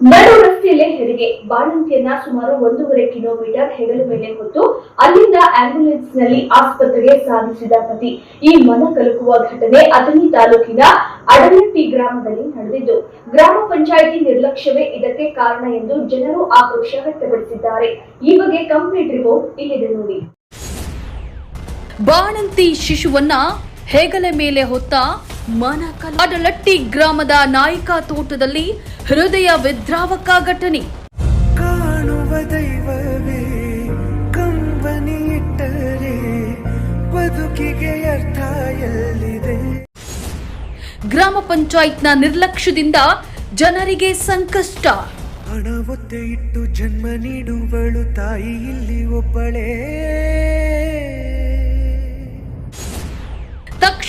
ನಡು ರಸ್ತೆಯಲ್ಲೇ ಹೆರಿಗೆ. ಬಾಣಂತಿಯನ್ನ ಸುಮಾರು ಒಂದೂವರೆ ಕಿಲೋಮೀಟರ್ ಹೆಗಲ ಮೇಲೆ ಹೊತ್ತು ಅಲ್ಲಿಂದ ಆಂಬ್ಯುಲೆನ್ಸ್ನಲ್ಲಿ ಆಸ್ಪತ್ರೆಗೆ ಸಾಗಿಸಿದ ಪತಿ. ಈ ಮನ ಕಲಕುವ ಘಟನೆ ಅಥಣಿ ತಾಲೂಕಿನ ಅಡಲಟ್ಟಿ ಗ್ರಾಮದಲ್ಲಿ ನಡೆದಿದ್ದು. ಗ್ರಾಮ ಪಂಚಾಯಿತಿ ನಿರ್ಲಕ್ಷ್ಯವೇ ಇದಕ್ಕೆ ಕಾರಣ ಎಂದು ಜನರು ಆಕ್ರೋಶ ವ್ಯಕ್ತಪಡಿಸಿದ್ದಾರೆ. ಈ ಬಗ್ಗೆ ಕಂಪ್ಲೀಟ್ ರಿಪೋರ್ಟ್ ಇಲ್ಲಿದೆ ನೋಡಿ. ಬಾಣಂತಿ ಶಿಶುವನ್ನ ಹೆಗಲ ಮೇಲೆ ಹೊತ್ತ ಮನಕಲ. ಅಡಲಟ್ಟಿ ಗ್ರಾಮದ ನಾಯಕ ತೋಟದಲ್ಲಿ ಹೃದಯ ವಿದ್ರಾವಕ ಘಟನೆ. ಕಾಣುವ ದೈವವೇ ಕಂಬನಿಟ್ಟರೆ ಬದುಕಿಗೆ ಅರ್ಥ ಎಲ್ಲಿದೆ? ಗ್ರಾಮ ಪಂಚಾಯತ್ನ ನಿರ್ಲಕ್ಷ್ಯದಿಂದ ಜನರಿಗೆ ಸಂಕಷ್ಟ. ಹಣ ಒತ್ತೆ ಇಟ್ಟು ಜನ್ಮ ನೀಡುವಳು ತಾಯಿ ಇಲ್ಲಿ ಒಬ್ಬಳೇ.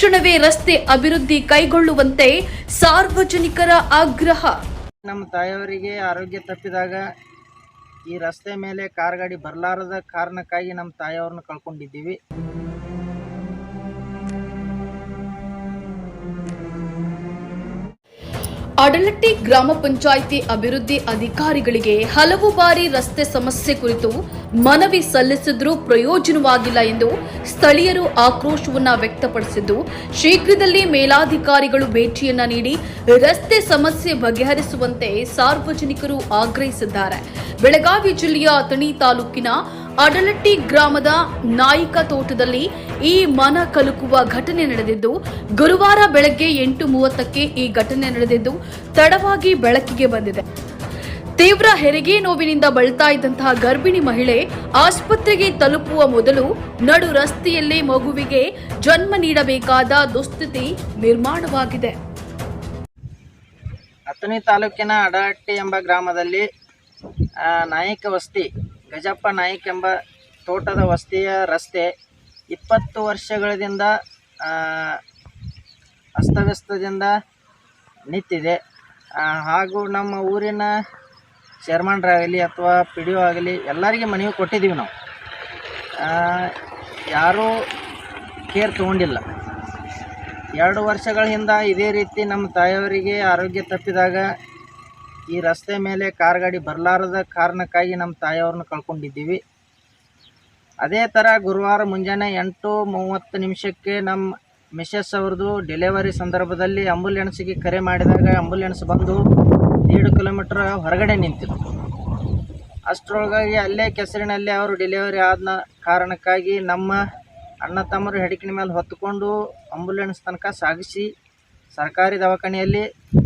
ತಕ್ಷಣವೇ ರಸ್ತೆ ಅಭಿವೃದ್ಧಿ ಕೈಗೊಳ್ಳುವಂತೆ ಸಾರ್ವಜನಿಕರ ಆಗ್ರಹ. ನಮ್ಮ ತಾಯಿಯವರಿಗೆ ಆರೋಗ್ಯ ತಪ್ಪಿದಾಗ ಈ ರಸ್ತೆ ಮೇಲೆ ಕಾರ್ ಗಾಡಿ ಬರಲಾರದ ಕಾರಣಕ್ಕಾಗಿ ನಮ್ಮ ತಾಯಿಯವ್ರನ್ನ ಕಳ್ಕೊಂಡಿದ್ದೀವಿ. ಅಡಲಟ್ಟಿ ಗ್ರಾಮ ಪಂಚಾಯಿತಿ ಅಭಿವೃದ್ಧಿ ಅಧಿಕಾರಿಗಳಿಗೆ ಹಲವು ಬಾರಿ ರಸ್ತೆ ಸಮಸ್ಯೆ ಕುರಿತು ಮನವಿ ಸಲ್ಲಿಸಿದ್ರೂ ಪ್ರಯೋಜನವಾಗಿಲ್ಲ ಎಂದು ಸ್ಥಳೀಯರು ಆಕ್ರೋಶವನ್ನ ವ್ಯಕ್ತಪಡಿಸಿದ್ದು, ಶೀಘ್ರದಲ್ಲಿ ಮೇಲಾಧಿಕಾರಿಗಳು ಭೇಟಿಯನ್ನ ನೀಡಿ ರಸ್ತೆ ಸಮಸ್ಯೆ ಬಗೆಹರಿಸುವಂತೆ ಸಾರ್ವಜನಿಕರು ಆಗ್ರಹಿಸಿದ್ದಾರೆ. ಬೆಳಗಾವಿ ಜಿಲ್ಲೆಯ ಅಥಣಿ ತಾಲೂಕಿನ ಅಡಲಟ್ಟಿ ಗ್ರಾಮದ ನಾಯಿಕ ತೋಟದಲ್ಲಿ ಈ ಮನ ಕಲುಕುವ ಘಟನೆ ನಡೆದಿದ್ದು, ಗುರುವಾರ ಬೆಳಗ್ಗೆ ಎಂಟು ಮೂವತ್ತಕ್ಕೆ ಈ ಘಟನೆ ನಡೆದಿದ್ದು, ತಡವಾಗಿ ಬೆಳಕಿಗೆ ಬಂದಿದೆ. ತೀವ್ರ ಹೆರಿಗೆ ನೋವಿನಿಂದ ಬಳಲ್ತಾ ಇದ್ದಂತಹ ಗರ್ಭಿಣಿ ಮಹಿಳೆ ಆಸ್ಪತ್ರೆಗೆ ತಲುಪುವ ಮೊದಲು ನಡು ರಸ್ತೆಯಲ್ಲೇ ಮಗುವಿಗೆ ಜನ್ಮ ನೀಡಬೇಕಾದ ದುಸ್ಥಿತಿ ನಿರ್ಮಾಣವಾಗಿದೆ. ಅಥಣಿ ತಾಲೂಕಿನ ಅಡಹಟ್ಟಿ ಎಂಬ ಗ್ರಾಮದಲ್ಲಿ ನಾಯಕ ವಸ್ತಿ ಗಜಪ್ಪ ನಾಯ್ಕ ಎಂಬ ತೋಟದ ವಸ್ತಿಯ ರಸ್ತೆ ಇಪ್ಪತ್ತು ವರ್ಷಗಳಿಂದ ಅಸ್ತವ್ಯಸ್ತದಿಂದ ನಿಂತಿದೆ. ಹಾಗೂ ನಮ್ಮ ಊರಿನ ಚೇರ್ಮನ್ರಾಗಲಿ ಅಥವಾ ಪಿ ಡಿ ಒ ಆಗಲಿ ಎಲ್ಲರಿಗೆ ಮನವಿ ಕೊಟ್ಟಿದ್ದೀವಿ ನಾವು. ಯಾರೂ ಕೇರ್ ತೊಗೊಂಡಿಲ್ಲ. ಎರಡು ವರ್ಷಗಳ ಹಿಂದೆ ಇದೇ ರೀತಿ ನಮ್ಮ ತಾಯಿಯವರಿಗೆ ಆರೋಗ್ಯ ತಪ್ಪಿದಾಗ ಈ ರಸ್ತೆ ಮೇಲೆ ಕಾರ್ ಗಾಡಿ ಬರಲಾರದ ಕಾರಣಕ್ಕಾಗಿ ನಮ್ಮ ತಾಯಿಯವ್ರನ್ನ ಕಳ್ಕೊಂಡಿದ್ದೀವಿ. ಅದೇ ಥರ ಗುರುವಾರ ಮುಂಜಾನೆ ಎಂಟು ಮೂವತ್ತು ನಿಮಿಷಕ್ಕೆ ನಮ್ಮ ಮಿಸಸ್ ಅವ್ರದ್ದು ಡೆಲಿವರಿ ಸಂದರ್ಭದಲ್ಲಿ ಆಂಬುಲೆನ್ಸ್ಗೆ ಕರೆ ಮಾಡಿದಾಗ ಆಂಬುಲೆನ್ಸ್ ಬಂದು ಎರಡು ಕಿಲೋಮೀಟ್ರ್ ಹೊರಗಡೆ ನಿಂತಿತ್ತು. ಅಷ್ಟರೊಳಗಾಗಿ ಅಲ್ಲೇ ಕೆಸರಿನಲ್ಲಿ ಅವರು ಡೆಲಿವರಿ ಆದ ಕಾರಣಕ್ಕಾಗಿ ನಮ್ಮ ಅಣ್ಣ ತಮ್ಮರು ಹೆಡಕಿನ ಮೇಲೆ ಹೊತ್ತುಕೊಂಡು ಆಂಬುಲೆನ್ಸ್ ತನಕ ಸಾಗಿಸಿ ಸರ್ಕಾರಿ ದವಾಖಾನೆಯಲ್ಲಿ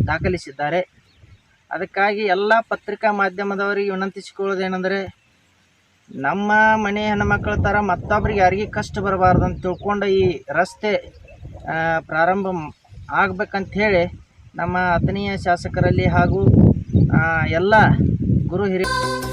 ದಾಖಲಿಸಿದ್ದಾರೆ. ಅದಕ್ಕಾಗಿ ಎಲ್ಲ ಪತ್ರಿಕಾ ಮಾಧ್ಯಮದವರಿಗೆ ವಿನಂತಿಸಿಕೊಳ್ಳೋದೇನೆಂದರೆ ನಮ್ಮ ಮನೆ ಹೆಣ್ಮಕ್ಳ ಥರ ಮತ್ತೊಬ್ರಿಗೆ ಯಾರಿಗೆ ಕಷ್ಟ ಬರಬಾರ್ದು ಅಂತ ತಿಳ್ಕೊಂಡು ಈ ರಸ್ತೆ ಪ್ರಾರಂಭ ಆಗಬೇಕಂಥೇಳಿ ನಮ್ಮ ಅತನೀಯ ಶಾಸಕರಲ್ಲಿ ಹಾಗೂ ಎಲ್ಲ ಗುರು ಹಿರಿಯ